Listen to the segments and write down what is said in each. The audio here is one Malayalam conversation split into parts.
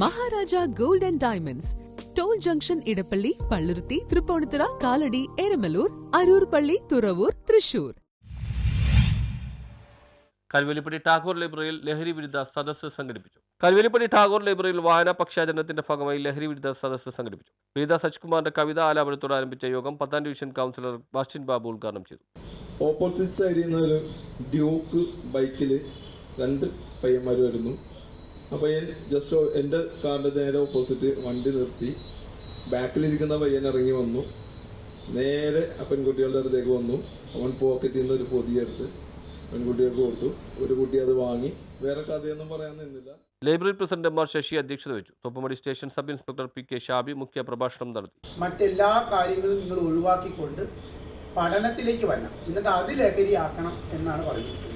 Maharaja gold and diamonds. Toll junction Edappally Palluruthy Tripunithura Kalady Eramalloor Aroor പള്ളി തുറവൂർ തൃശൂർ. കരുവലിപ്പടി ടാഗോർ ലൈബ്രറിയിൽ ലഹരി വിരുദ്ധ സദസ്സ് സംഘടിപ്പിച്ചു. കരുവലിപ്പടി ടാഗോർ ലൈബ്രറിയിൽ വായനാ പക്ഷാചരണത്തിന്റെ ഭാഗമായി ലഹരി വിരുദ്ധ സദസ്സ് സംഘടിപ്പിച്ചു. പ്രീത സജ്കുമാറിന്റെ കവിത ആലാപനത്തോട് ആരംഭിച്ച യോഗം പത്താം ഡിവിഷൻ കൗൺസിലർ ബാസ്റ്റിൻ ബാബു ഉദ്ഘാടനം ചെയ്തു. ഓപ്പോസിറ്റ് സൈഡിൽ നിന്ന് ഒരു ഡ്യൂക്ക് ബൈക്കിൽ രണ്ട് പയ്യന്മാർ വരുന്നു. ഞാൻ ജസ്റ്റ് എന്റെ കാറിന്റെ നേരെ ഓപ്പോസിറ്റ് വണ്ടി നിർത്തി. ബാക്കിലിരിക്കുന്ന പയ്യൻ ഇറങ്ങി വന്നു. നേരെ ആ പെൺകുട്ടികളുടെ അടുത്തേക്ക് വന്നു. അവൻ പോക്കറ്റിൽ നിന്ന് ഒരു പൊതിയെടുത്ത് പെൺകുട്ടികൾക്ക് കൊടുത്തു. ഒരു കുട്ടി അത് വാങ്ങി. വേറെ കഥയൊന്നും പറയാൻ നിന്നില്ല. Library president M R Sasi അധ്യക്ഷത വെച്ചു Thoppumpady station sub inspector P K Shabi മുഖ്യ പ്രഭാഷണം നടത്തി. മറ്റെല്ലാ കാര്യങ്ങളും നിങ്ങൾ ഒഴിവാക്കിക്കൊണ്ട് പഠനത്തിലേക്ക് വരണം. എന്നിട്ട് അത് ലഹരിയാക്കണം എന്നാണ് പറഞ്ഞിരിക്കുന്നത്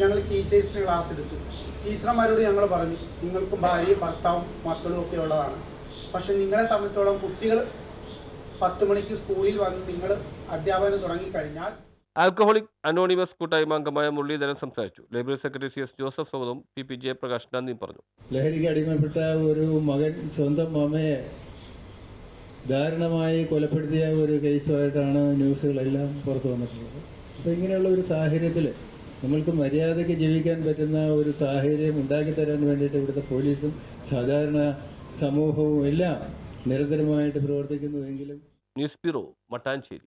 ഞങ്ങൾ ടീച്ചേഴ്സിന് ക്ലാസ് എടുത്തു. ടീച്ചർമാരോട് ഞങ്ങൾ പറഞ്ഞു നിങ്ങൾക്കും ഭാര്യയും ഭർത്താവും മക്കളും ഒക്കെ ഉള്ളതാണ്. പക്ഷെ നിങ്ങളെ സംബന്ധിച്ചോളം കുട്ടികൾ പത്ത് മണിക്ക് സ്കൂളിൽ വന്ന് നിങ്ങൾ അധ്യാപനം തുടങ്ങിക്കഴിഞ്ഞാൽ ആൽക്കഹോളിക് അനോണിമസ് കൂട്ടായ്മ അംഗമായ മുരളീധരൻ സംസാരിച്ചു. Library secretary C S Joseph സൗദും P P Jayaprakash നന്ദി പറഞ്ഞു. ലഹരിക്ക് അടിമപ്പെട്ട ഒരു മകൻ സ്വന്തം മാമയെ ദാരുണമായി കൊലപ്പെടുത്തിയ ഒരു കേസുമായിട്ടാണ് ന്യൂസുകളെല്ലാം പുറത്തു വന്നിട്ടുള്ളത്. അപ്പോൾ ഇങ്ങനെയുള്ള ഒരു സാഹചര്യത്തിൽ നമ്മൾക്ക് മര്യാദയ്ക്ക് ജീവിക്കാൻ പറ്റുന്ന ഒരു സാഹചര്യം ഉണ്ടാക്കി തരാൻ വേണ്ടിയിട്ട് ഇവിടുത്തെ പോലീസും സാധാരണ സമൂഹവും എല്ലാം നിരന്തരമായിട്ട് പ്രവർത്തിക്കുന്നുവെങ്കിലും ന്യൂസ് ബ്യൂറോ മട്ടാഞ്ചേരി.